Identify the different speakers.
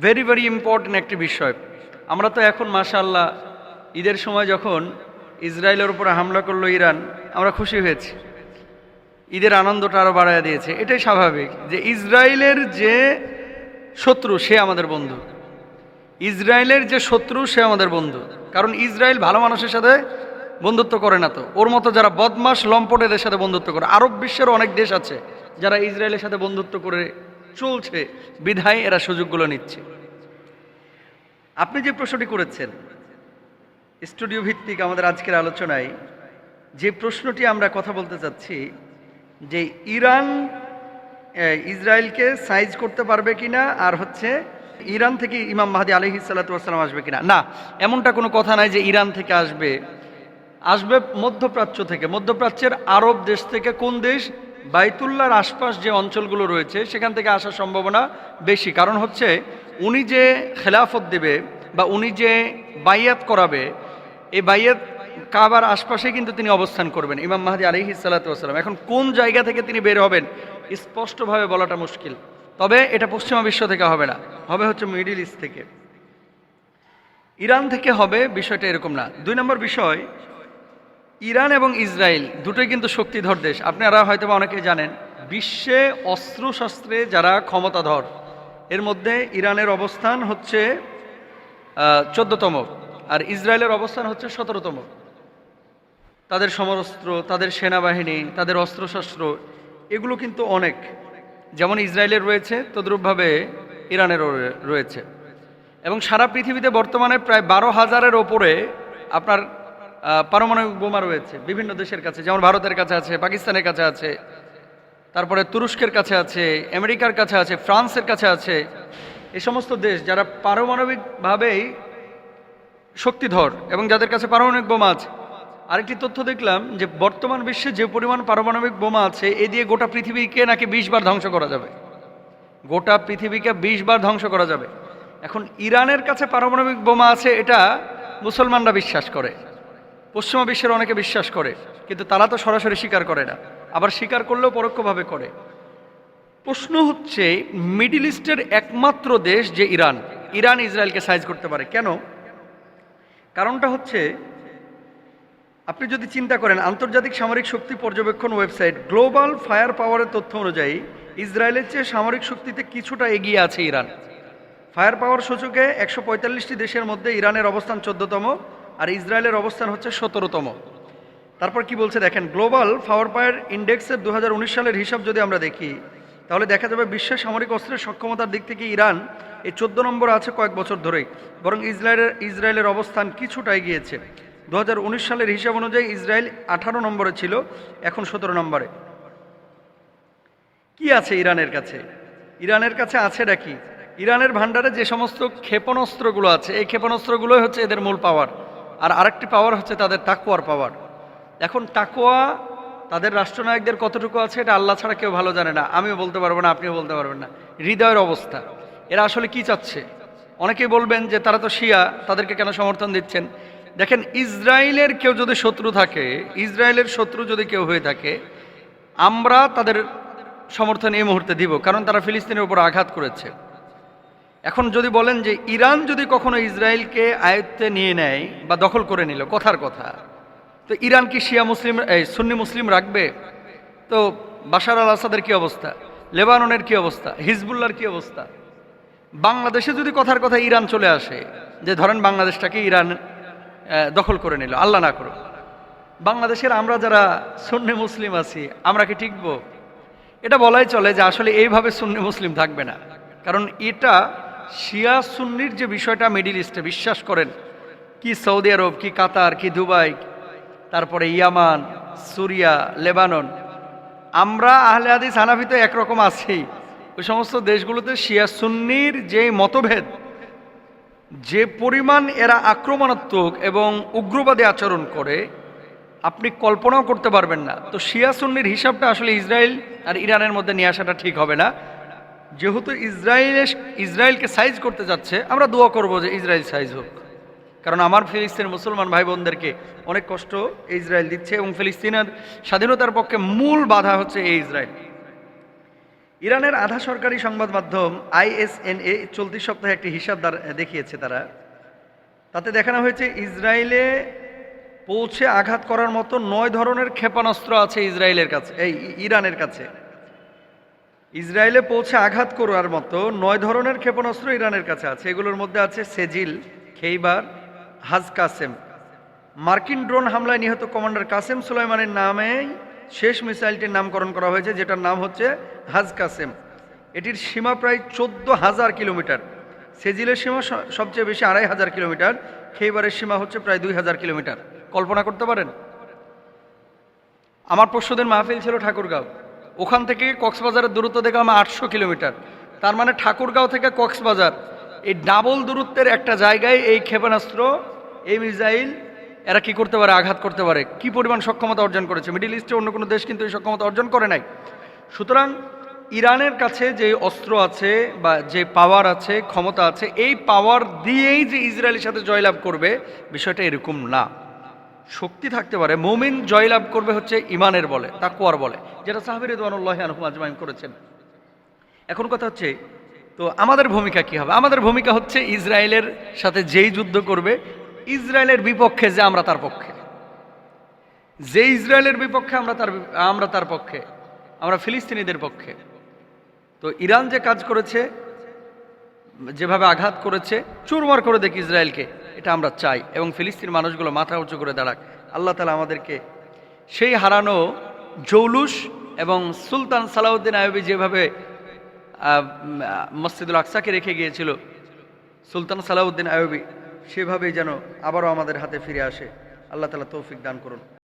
Speaker 1: Very very important একটি বিষয়। আমরা তো এখন, মাশাআল্লাহ, ঈদের সময় যখন ইসরায়েলের উপরে হামলা করল ইরান, আমরা খুশি হয়েছি। ঈদের আনন্দটা আরও বাড়ায় দিয়েছে। এটাই স্বাভাবিক যে ইসরায়েলের যে শত্রু, সে আমাদের বন্ধু। ইসরায়েলের যে শত্রু, সে আমাদের বন্ধু। কারণ ইসরায়েল ভালো মানুষের সাথে বন্ধুত্ব করে না তো। ওর মতো যারা বদমাস লম্পট এদের সাথে বন্ধুত্ব করে। আরব বিশ্বের অনেক দেশ আছে যারা ইসরায়েলের সাথে বন্ধুত্ব করে চলছে, বিধায় এরা সুযোগগুলো নিচ্ছে। আপনি যে প্রশ্নটি করেছেন, স্টুডিও ভিত্তিক আমাদের আজকের আলোচনায়, যে প্রশ্নটি আমরা কথা বলতে চাচ্ছি, যে ইরান ইসরায়েলকে সাইজ করতে পারবে কিনা, আর হচ্ছে ইরান থেকে ইমাম মাহাদি আলহি সাল্লাতাম আসবে কিনা? না, এমনটা কোনো কথা নাই যে ইরান থেকে আসবে। আসবে মধ্যপ্রাচ্য থেকে। মধ্যপ্রাচ্যের আরব দেশ থেকে কোন দেশ? বাইতুল্লাহর আশপাশ যে অঞ্চলগুলো রয়েছে, সেখান থেকে আসার সম্ভাবনা বেশি। কারণ হচ্ছে, উনি যে খেলাফত দেবে বা উনি যে বাইয়াত করাবে, এই বাইয়াত কাবার আশপাশে কিন্তু তিনি অবস্থান করবেন, ইমাম মাহাদি আলহি সাল্লাতাম এখন কোন জায়গা থেকে তিনি বের হবেন, স্পষ্টভাবে বলাটা মুশকিল। তবে এটা পশ্চিমা বিশ্ব থেকে হবে না, হবে হচ্ছে মিডিল ইস্ট থেকে। ইরান থেকে হবে, বিষয়টা এরকম না। দুই নম্বর বিষয় ইরান এবং ইসরায়েল দুটোই কিন্তু শক্তিধর দেশ। আপনারা হয়তো অনেকে জানেন, বিশ্বে অস্ত্রশস্ত্রে যারা ক্ষমতাধর, এর মধ্যে ইরানের অবস্থান হচ্ছে চোদ্দতম আর ইসরায়েলের অবস্থান হচ্ছে সতেরোতম। তাদের সমরস্ত্র, তাদের সেনাবাহিনী, তাদের অস্ত্রশস্ত্র, এগুলো কিন্তু অনেক। যেমন ইসরায়েলের রয়েছে, তদ্রূপভাবে ইরানেরও রয়ে- রয়েছে। এবং সারা পৃথিবীতে বর্তমানে প্রায় বারো হাজারের ওপরে আপনার পারমাণবিক বোমা রয়েছে বিভিন্ন দেশের কাছে, যেমন ভারতের কাছে আছে, পাকিস্তানের কাছে আছে, তারপরে তুরস্কের কাছে আছে, আমেরিকার কাছে আছে, ফ্রান্সের কাছে আছে। এই সমস্ত দেশ যারা পারমাণবিকভাবেই শক্তিধর এবং যাদের কাছে পারমাণবিক বোমা আছে। আরেকটি তথ্য দেখলাম যে বর্তমান বিশ্বে যে পরিমাণ পারমাণবিক বোমা আছে, এ দিয়ে গোটা পৃথিবীকে নাকি বিশ বার ধ্বংস করা যাবে। গোটা পৃথিবীকে বিশ বার ধ্বংস করা যাবে। এখন ইরানের কাছে পারমাণবিক বোমা আছে, এটা মুসলমানরা বিশ্বাস করে। পশ্চিমা বিশ্বের অনেকে বিশ্বাস করে, কিন্তু তারা তো সরাসরি স্বীকার করে না, আবার স্বীকার করলেও পরোক্ষভাবে করে। প্রশ্ন হচ্ছে, মিডিল ইস্টের একমাত্র দেশ যে ইরান ইরান ইসরায়েলকে সাইজ করতে পারে। কেন? কারণটা হচ্ছে, আপনি যদি চিন্তা করেন, আন্তর্জাতিক সামরিক শক্তি পর্যবেক্ষণ ওয়েবসাইট গ্লোবাল ফায়ার পাওয়ারের তথ্য অনুযায়ী, ইসরায়েলের চেয়ে সামরিক শক্তিতে কিছুটা এগিয়ে আছে ইরান। ফায়ার পাওয়ার সূচকে একশো দেশের মধ্যে ইরানের অবস্থান চোদ্দতম। আর ইসরায়েলের অবস্থান হচ্ছে সতেরোতম। তারপর কি বলছে দেখেন, গ্লোবাল পাওয়ার ইন্ডেক্সের দু হাজার উনিশ সালের হিসাব যদি আমরা দেখি, তাহলে দেখা যাবে বিশ্বের সামরিক অস্ত্রের সক্ষমতার দিক থেকে ইরান এই চোদ্দ নম্বর আছে কয়েক বছর ধরেই, বরং ইসরায়েলের ইসরায়েলের অবস্থান কিছুটা এগিয়েছে। দু হাজার উনিশ সালের হিসাব অনুযায়ী ইসরায়েল আঠারো নম্বরে ছিল, এখন সতেরো নম্বরে। কি আছে ইরানের কাছে? ইরানের কাছে আছে নাকি? ইরানের ভান্ডারে যে সমস্ত ক্ষেপণাস্ত্রগুলো আছে, এই ক্ষেপণাস্ত্রগুলোই হচ্ছে এদের মূল পাওয়ার। আর আরেকটি পাওয়ার হচ্ছে তাদের তাকুয়ার পাওয়ার এখন তাকুয়া তাদের রাষ্ট্রনায়কদের কতটুকু আছে এটা আল্লাহ ছাড়া কেউ ভালো জানে না। আমিও বলতে পারব না, আপনিও বলতে পারবেন না। হৃদয়ের অবস্থা। এরা আসলে কি চাচ্ছে? অনেকেই বলবেন যে তারা তো শিয়া, তাদেরকে কেন সমর্থন দিচ্ছেন? দেখেন, ইসরায়েলের কেউ যদি শত্রু থাকে, ইসরায়েলের শত্রু যদি কেউ হয়ে থাকে, আমরা তাদের সমর্থন এই মুহূর্তে দিব। কারণ তারা ফিলিস্তিনের উপর আঘাত করেছে। এখন যদি বলেন যে ইরান যদি কখনো ইসরায়েলকে আয়ত্তে নিয়ে নেয় বা দখল করে নিল, কথার কথা, তো ইরান কি শিয়া মুসলিম সুন্নি মুসলিম রাখবে? তো বাশার আল আসাদের কি অবস্থা? লেবাননের কি অবস্থা? হিজবুল্লার কি অবস্থা? বাংলাদেশে যদি কথার কথা ইরান চলে আসে, যে ধরেন বাংলাদেশটাকে ইরান দখল করে নিল, আল্লাহ না করুক। বাংলাদেশের আমরা যারা সুন্নি মুসলিম আছি, আমরা কি টিকবো এটা বলাই চলে যে আসলে এইভাবে সুন্নি মুসলিম থাকবে না। কারণ এটা শিয়া সুন্নির যে বিষয়টা মিডিল ইস্টে বিশ্বাস করেন, কি সৌদি আরব, কি কাতার, কি দুবাই, তারপরে ইয়ামান, সুরিয়া, লেবানন, আমরা আহলে হাদিস হানাফি তো একরকম আছি। ওই সমস্ত দেশগুলোতে শিয়া সুন্নির যে মতভেদ, যে পরিমাণ এরা আক্রমণাত্মক এবং উগ্রবাদী আচরণ করে, আপনি কল্পনাও করতে পারবেন না। তো শিয়া সুন্নির হিসাবটা আসলে ইসরায়েল আর ইরানের মধ্যে নিয়ে আসাটা ঠিক হবে না। যেহেতু ইসরায়েল ইসরায়েলকে সাইজ করতে যাচ্ছে, আমরা দোয়া করব যে ইসরায়েল সাইজ হোক। কারণ আমার ফিলিস্তিনের মুসলমান ভাই বোনদেরকে অনেক কষ্ট ইসরায়েল দিচ্ছে এবং ফিলিস্তিনের স্বাধীনতার পক্ষে মূল বাধা হচ্ছে এই ইসরায়েল। ইরানের আধা সরকারি সংবাদ মাধ্যম আইএসএনএ চলতি সপ্তাহে একটি হিসাব দেখিয়েছে তারা। তাতে দেখানো হয়েছে, ইসরায়েলে পৌঁছে আঘাত করার মতো নয় ধরনের ক্ষেপণাস্ত্র আছে ইসরায়েলের কাছে, এই ইরানের কাছে। ইসরায়েলে পৌঁছে আঘাত করার মতো নয় ধরনের ক্ষেপণাস্ত্র ইরানের কাছে আছে। এগুলোর মধ্যে আছে সেজিল, খেইবার, হাজ কাসেম। মার্কিন ড্রোন হামলায় নিহত কমান্ডার কাসেম সুলাইমানের নামেই শেষ মিসাইলটির নামকরণ করা হয়েছে, যেটার নাম হচ্ছে হাজ কাসেম। এটির সীমা প্রায় চোদ্দ হাজার কিলোমিটার। সেজিলের সীমা সবচেয়ে বেশি আড়াই হাজার কিলোমিটার। খেইবারের সীমা হচ্ছে প্রায় দুই হাজার কিলোমিটার। কল্পনা করতে পারেন? আমার পরশুদিন মাহফিল ছিল ঠাকুরগাঁও। ওখান থেকে কক্সবাজারের দূরত্ব দেখলাম আটশো কিলোমিটার। তার মানে ঠাকুরগাঁও থেকে কক্সবাজার। এই ডাবল দূরত্বের একটা জায়গায় এই ক্ষেপণাস্ত্র, এই মিসাইল, এরা কি করতে পারে, আঘাত করতে পারে? কি পরিমাণ সক্ষমতা অর্জন করেছে? মিডিল ইস্টে অন্য কোনো দেশ কিন্তু এই সক্ষমতা অর্জন করে নাই। সুতরাং ইরানের কাছে যে অস্ত্র আছে বা যে পাওয়ার আছে, ক্ষমতা আছে, এই পাওয়ার দিয়েই যে ইসরায়েলের সাথে জয়লাভ করবে, বিষয়টা এরকম না। শক্তি থাকতে পারে, মমিন জয়লাভ করবে হচ্ছে ইমানের বলে তাকুয়ার বলে, যেটা সাহাবির রেদওয়ানুল্লাহ করেছেন। এখন কথা হচ্ছে, তো আমাদের ভূমিকা কি হবে? আমাদের ভূমিকা হচ্ছে ইসরায়েলের সাথে যেই যুদ্ধ করবে, ইসরায়েলের বিপক্ষে যে আমরা তার পক্ষে। যে ইসরায়েলের বিপক্ষে আমরা তার আমরা তার পক্ষে, আমরা ফিলিস্তিনিদের পক্ষে। তো ইরান যে কাজ করেছে, যেভাবে আঘাত করেছে, চুরমার করে দেখি ইসরায়েলকে। এটা আমরা চাই এবং ফিলিস্তিন মানুষগুলো মাথা উঁচু করে দাঁড়াক। আল্লাহ তালা আমাদেরকে সেই হারানো জৌলুস এবং সুলতান সালাউদ্দিন আয়বি যেভাবে মসজিদুল আকসাকে রেখে গিয়েছিল, সুলতান সালাউদ্দিন আয়বি সেভাবেই যেন আবারও আমাদের হাতে ফিরে আসে। আল্লাহ তালা তৌফিক দান করুন।